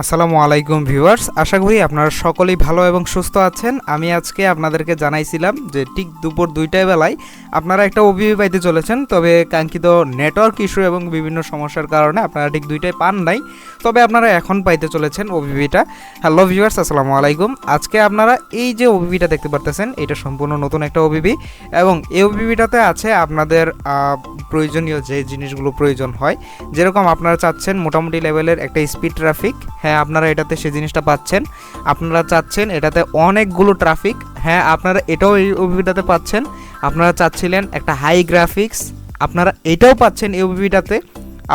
আসসালামু আলাইকুম ভিউয়ার্স, আশা করি আপনারা সকলেই ভালো এবং সুস্থ আছেন। আমি আজকে আপনাদেরকে জানাইছিলাম যে ঠিক দুপুর দুইটায় বেলায় আপনারা একটা ওবিবি পাইতে চলেছেন, তবে কাঙ্ক্ষিত নেটওয়ার্ক ইস্যু এবং বিভিন্ন সমস্যার কারণে আপনারা ঠিক দুইটায় পান নাই। তবে আপনারা এখন পাইতে চলেছেন ওবিবিটা হ্যালো ভিউয়ার্স, আসসালামু আলাইকুম। আজকে আপনারা এই যে ওবিবিটা দেখতে পারতেছেন, এটা সম্পূর্ণ নতুন একটা ওবিবি এবং এই ওবিবিটাতে আছে আপনাদের প্রয়োজনীয় যে জিনিসগুলো প্রয়োজন হয়, যেরকম আপনারা চাচ্ছেন মোটামুটি লেভেলের একটা স্পিড ট্রাফিক। হ্যাঁ আপনারা এটাতে সেই জিনিসটা পাচ্ছেন। আপনারা চাচ্ছেন এটাতে অনেকগুলো ট্রাফিক হ্যাঁ আপনারা এটাও এই ওবিটাতে পাচ্ছেন। আপনারা চাচ্ছিলেন একটা হাই গ্রাফিক্স আপনারা এটাও পাচ্ছেন এই ওবিটাতে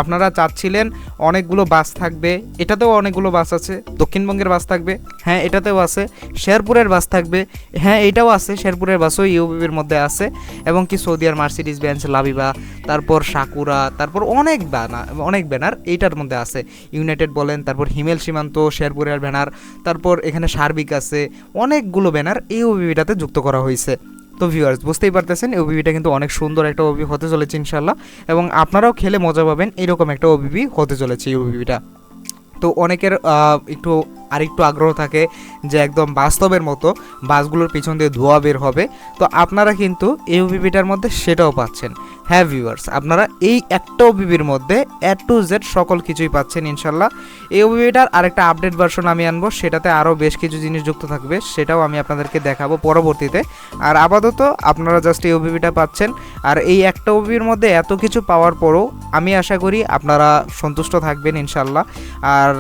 আপনারা চাচ্ছিলেন অনেকগুলো বাস থাকবে, এটাতেও অনেকগুলো বাস আছে, দক্ষিণবঙ্গের বাস থাকবে হ্যাঁ এটাতেও আছে, শেরপুরের বাস থাকবে হ্যাঁ এটাও আছে, শেরপুরের বাসও ইউবিবির মধ্যে আছে, এবং কি সৌদিয়ার মার্সিডিস বেঞ্চ, লাবিবা, তারপর সাকুরা, তারপর অনেক ব্যানার অনেক ব্যানার এইটার মধ্যে আছে, ইউনাইটেড বলেন, তারপর হিমেল সীমান্ত, শেরপুরের ব্যানার, তারপর এখানে সার্বিক আছে, অনেকগুলো ব্যানার এই ওবিবিটাতে যুক্ত করা হয়েছে। তো ভিউয়ার্স বুঝতেই পারতেছেন, এই ওবিবিটা কিন্তু অনেক সুন্দর একটা ওবিবি হতে চলেছে ইনশাল্লাহ এবং আপনারাও খেলে মজা পাবেন, এরকম একটা ওবিবি হতে চলেছে এই ওবিবিটা তো অনেকের একটু আরেকটু আগ্রহ থাকে যে একদম বাস্তবের মতো বাসগুলোর পিছন দিয়ে ধোয়া বের হবে। তো আপনারা কিন্তু এই ওবিবিটার মধ্যে সেটাও পাচ্ছেন। হ্যাঁ ভিউয়ার্স আপনারা এই একটা ওবিবির মধ্যে এ টু জেড সকল কিছুই পাচ্ছেন ইনশাল্লাহ। এই ওবিবিটার আরেকটা আপডেট ভার্সন আমি আনব, সেটাতে আরও বেশ কিছু জিনিস যুক্ত থাকবে, সেটাও আমি আপনাদেরকে দেখাবো পরবর্তীতে। আর আপাতত আপনারা জাস্ট এই ওবিবিটা পাচ্ছেন। আর এই একটা ওবিবির মধ্যে এত কিছু পাওয়ার পরও আমি আশা করি আপনারা সন্তুষ্ট থাকবেন ইনশাল্লাহ। আর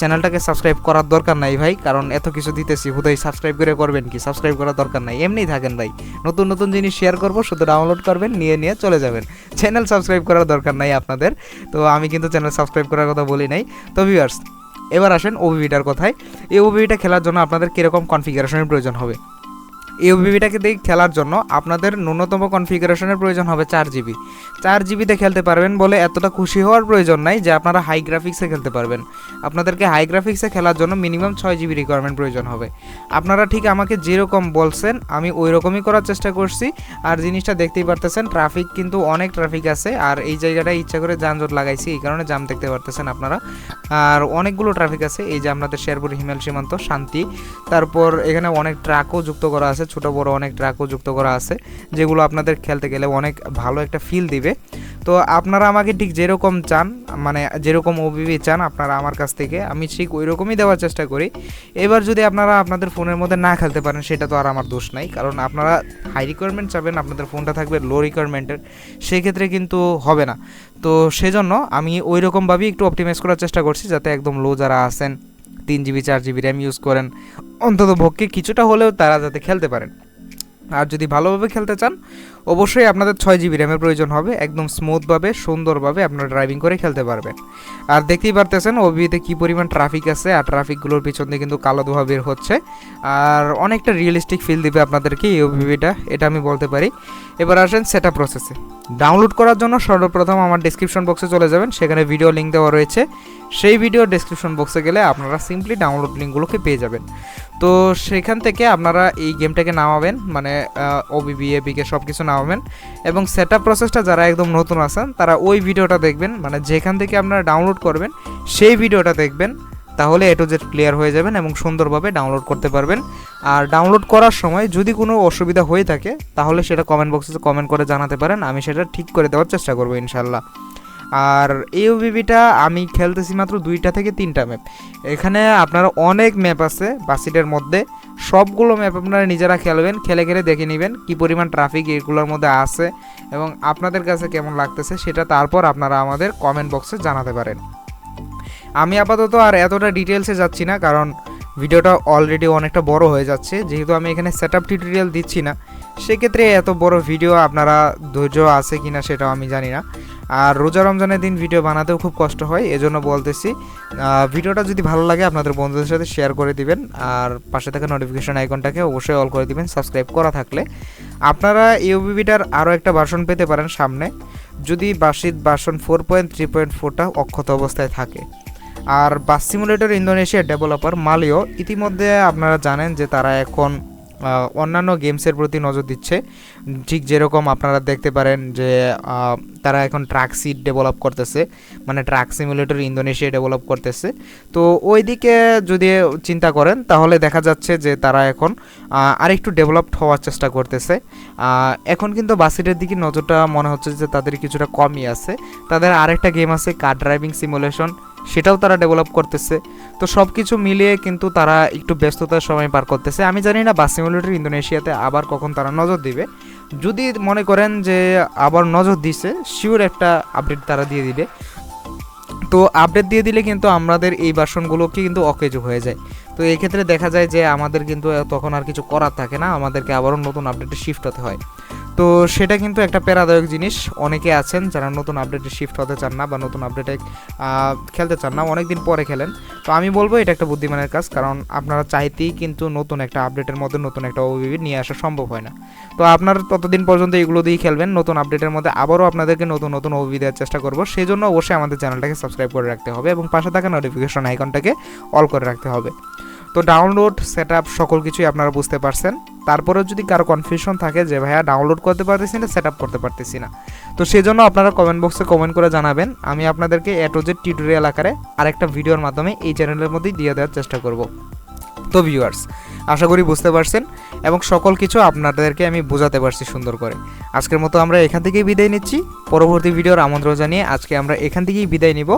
চ্যানেলটাকে সাবস্ক্রাইব করার দরকার নাই ভাই, কারণ এত কিছু দিতেছি, হুদাই সাবস্ক্রাইব করে করবেন কি? সাবস্ক্রাইব করার দরকার নাই, এমনিই থাকেন ভাই। নতুন নতুন জিনিস শেয়ার করব, শুধু ডাউনলোড করবেন, নিয়ে নিয়ে চলে যাবেন। চ্যানেল সাবস্ক্রাইব করার দরকার নাই আপনাদের। তো আমি কিন্তু চ্যানেল সাবস্ক্রাইব করার কথা বলি নাই। তো ভিউয়ার্স এবার আসেন ওবিভিটার কথায়। এই ওবিভিটা খেলার জন্য আপনাদের কীরকম কনফিগারেশনের প্রয়োজন হবে? এই ওবিভিটাকে দিয়ে খেলার জন্য আপনাদের ন্যূনতম কনফিগারেশনের প্রয়োজন হবে চার জিবি চার জিবিতে খেলতে পারবেন বলে এতটা খুশি হওয়ার প্রয়োজন নাই যে আপনারা হাই গ্রাফিক্সে খেলতে পারবেন। আপনাদেরকে হাই গ্রাফিক্সে খেলার জন্য মিনিমাম ছয় জিবি রিকোয়ারমেন্ট প্রয়োজন হবে। আপনারা ঠিক আমাকে যেরকম বলছেন, আমি ওই রকমই করার চেষ্টা করছি। আর জিনিসটা দেখতেই পারতেছেন ট্রাফিক কিন্তু অনেক ট্রাফিক আছে। আর এই জায়গাটায় ইচ্ছা করে যানজট লাগাইছি, এই কারণে জাম দেখতে পারতেছেন আপনারা। আর অনেকগুলো ট্রাফিক আছে, এই যে আপনাদের শেরপুর হিমেল সীমান্ত, শান্তি। তারপর এখানে অনেক ট্রাকও যুক্ত করা আছে। ছোট বড় অনেক ট্রাকও যুক্ত করা আছে, যেগুলো আপনাদের খেলতে গেলে অনেক ভালো একটা ফিল দিবে। তো আপনারা আমাকে ঠিক যেরকম চান মানে যেরকম ওবিবি চান, আপনারা আমার কাছ থেকে, আমি ঠিক ওই রকমই দেওয়ার চেষ্টা করি। এবার যদি আপনারা আপনাদের ফোনের মধ্যে না খেলতে পারেন, সেটা তো আর আমার দোষ নাই, কারণ আপনারা হাই রিকোয়ারমেন্ট চাবেন, আপনাদের ফোনটা থাকবে লো রিকোয়ারমেন্টের সেক্ষেত্রে কিন্তু হবে না। তো সেজন্য আমি ওই রকমভাবেই একটু অপটিমাইজ করার চেষ্টা করছি, যাতে একদম লো যারা আছেন তিন জিবি, চার জিবি র্যাম ইউজ করেন। অন্তত ভক্ষে কিছুটা হলেও তারা যাতে খেলতে পারেন। আর যদি ভালোভাবে খেলতে চান অবশ্যই আপনাদের ছয় জিবি র্যামের প্রয়োজন হবে, একদম স্মুথভাবে সুন্দরভাবে আপনারা ড্রাইভিং করে খেলতে পারবেন। আর দেখতেই পারতেছেন ওবিতে কী পরিমাণ ট্রাফিক আছে, আর ট্রাফিকগুলোর পিছন দিয়ে কিন্তু কালো ধোয়া বের হচ্ছে। আর অনেকটা রিয়েলিস্টিক ফিল দিবে আপনাদেরকে এই ওবিবিটা এটা আমি বলতে পারি। এবার আসেন সেটা প্রসেসে ডাউনলোড করার জন্য সর্বপ্রথম আমার ডিসক্রিপশন বক্সে চলে যাবেন, সেখানে ভিডিও লিঙ্ক দেওয়া রয়েছে। সেই ভিডিও ডেসক্রিপশন বক্সে গেলে আপনারা সিম্পলি ডাউনলোড লিঙ্কগুলোকে পেয়ে যাবেন। তো সেখান থেকে আপনারা এই গেমটাকে নামাবেন মানে ওবিবি এবিকে সব কিছু নামাবেন। এবং সেট প্রসেসটা যারা একদম নতুন আছেন, তারা ওই ভিডিওটা দেখবেন। মানে যেখান থেকে আপনারা ডাউনলোড করবেন, সেই ভিডিওটা দেখবেন। তাহলে এ টু ক্লিয়ার হয়ে যাবেন এবং সুন্দরভাবে ডাউনলোড করতে পারবেন। আর ডাউনলোড করার সময় যদি কোনো অসুবিধা হয়ে থাকে, তাহলে সেটা কমেন্ট বক্সে কমেন্ট করে জানাতে পারেন। আমি সেটা ঠিক করে দেওয়ার চেষ্টা করব ইনশাল্লাহ আর এই ওবিবিটা আমি খেলতেছি মাত্র দুইটা থেকে তিনটা ম্যাপ এখানে আপনার অনেক ম্যাপ আছে, বাসিটের মধ্যে। সবগুলো ম্যাপ আপনারা নিজেরা খেলবেন খেলে খেলে দেখে নেবেন কি পরিমাণ ট্রাফিক এগুলোর মধ্যে আছে এবং আপনাদের কাছে কেমন লাগতেছে সেটা তারপর আপনারা আমাদের কমেন্ট বক্সে জানাতে পারেন। আমি আপাতত আর এতটা ডিটেলসে যাচ্ছি না, কারণ ভিডিওটা অলরেডি অনেকটা বড় হয়ে যাচ্ছে। যেহেতু আমি এখানে সেট আপ টিউটোরিয়াল দিচ্ছি না, সেক্ষেত্রে এত বড় ভিডিও আপনারা ধৈর্য আছে কি না সেটাও আমি জানি না। আর রোজা রমজানের দিন ভিডিও বানাতেও খুব কষ্ট হয়, এজন্য বলতেছি ভিডিওটা যদি ভালো লাগে আপনাদের বন্ধুদের সাথে শেয়ার করে দিবেন, আর পাশে থাকা নোটিফিকেশন আইকনটাকে অবশ্যই অল করে দিবেন সাবস্ক্রাইব করা থাকলে। আপনারা ইউবিবিটার আরও একটা ভার্সন পেতে পারেন সামনে, যদি Basit version four point three point ফোরটা অক্ষত অবস্থায় থাকে। আর বাস সিমুলেটর ইন্দোনেশিয়ার ডেভেলপার মালিও ইতিমধ্যে আপনারা জানেন যে তারা এখন অন্যান্য গেমসের প্রতি নজর দিচ্ছে। ঠিক যেরকম আপনারা দেখতে পারেন যে তারা এখন ট্রাক সিট ডেভেলপ করতেছে মানে ট্রাক সিমুলেটর ইন্দোনেশিয়া ডেভেলপ করতেছে। তো ওই দিকে যদি চিন্তা করেন, তাহলে দেখা যাচ্ছে যে তারা এখন আরেকটু ডেভেলপড হওয়ার চেষ্টা করতেছে। এখন কিন্তু বাসিটের দিকে নজরটা মনে হচ্ছে যে তাদের কিছুটা কমই আছে। তাদের আরেকটা গেম আছে কার ড্রাইভিং সিমুলেশন সেটাও তারা ডেভেলপ করতেছে। তো সব কিছু মিলিয়ে কিন্তু তারা একটু ব্যস্ততার সময় পার করতেছে। আমি জানি না বাস ইন্দোনেশিয়াতে আবার কখন তারা নজর দিবে। যদি মনে করেন যে আবার নজর দিছে শিওর একটা আপডেট তারা দিয়ে দিবে। তো আপডেট দিয়ে দিলে কিন্তু আমাদের এই বাসনগুলোকে কিন্তু অকেজ হয়ে যায়। তো এই ক্ষেত্রে দেখা যায় যে আমাদের কিন্তু তখন আর কিছু করার থাকে না। আমাদেরকে আবারও নতুন আপডেটে শিফট হতে হয়। তো সেটা কিন্তু একটা প্যারাদায়ক জিনিস। অনেকে আছেন যারা নতুন আপডেটে শিফট হতে চান না বা নতুন আপডেটে খেলতে চান না অনেক দিন পরে খেলেন। তো আমি বলব এটা একটা বুদ্ধিমানের কাজ, কারণ আপনারা চাইতেই কিন্তু নতুন একটা আপডেটের মধ্যে নতুন একটা ওবিবি নিয়ে আসা সম্ভব হয় না। তো আপনারা ততদিন পর্যন্ত এগুলো দিয়েই খেলবেন, নতুন আপডেটের মধ্যে আবারও আপনাদেরকে নতুন নতুন ওবিবি দেওয়ার চেষ্টা করব। সেই জন্য অবশ্যই আমাদের চ্যানেলটাকে সাবস্ক্রাইব করে রাখতে হবে এবং পাশে থাকা নোটিফিকেশন আইকনটাকে অল করে রাখতে হবে। তো ডাউনলোড সেট আপ সকল কিছুই আপনারা বুঝতে পারছেন। তারপরেও যদি কারও কনফিউশন থাকে যে ভাইয়া ডাউনলোড করতে পারতেছি না সেট করতে পারতেছি না। তো সেজন্য আপনারা কমেন্ট বক্সে কমেন্ট করে জানাবেন। আমি আপনাদেরকে অ্যাটোজের টিউটোরিয়াল আকারে আরেকটা ভিডিওর মাধ্যমে এই চ্যানেলের মধ্যেই দিয়ে দেওয়ার চেষ্টা করব। তো ভিউয়ার্স আশা করি বুঝতে পারছেন এবং সকল কিছু আপনাদেরকে আমি বোঝাতে পারছি সুন্দর করে। আজকের মতো আমরা এখান থেকেই বিদায় নিচ্ছি। পরবর্তী ভিডিওর আমন্ত্রণ জানিয়ে আজকে আমরা এখান থেকেই বিদায় নিব।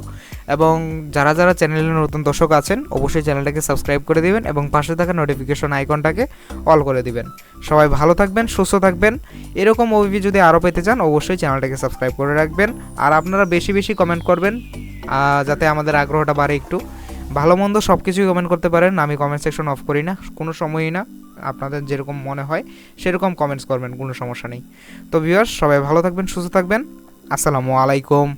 এবং যারা যারা চ্যানেলে নতুন দর্শক আছেন, অবশ্যই চ্যানেলটাকে সাবস্ক্রাইব করে দেবেন এবং পাশে থাকা নোটিফিকেশন আইকনটাকে অল করে দিবেন। সবাই ভালো থাকবেন, সুস্থ থাকবেন। এরকম ওবিবি যদি আরও পেতে চান, অবশ্যই চ্যানেলটাকে সাবস্ক্রাইব করে রাখবেন। আর আপনারা বেশি বেশি কমেন্ট করবেন যাতে আমাদের আগ্রহটা বাড়ে একটু। ভালো মন্দ সব কিছুই কমেন্ট করতে পারেন, আমি কমেন্ট সেকশন অফ করি না, কোনো সময়ই না, আপনাদের যেরকম মনে হয়, সেরকম কমেন্টস করবেন, কোনো সমস্যা নেই। তো ভিউয়ার্স সবাই ভালো থাকবেন, সুস্থ থাকবেন, আসসালামু আলাইকুম।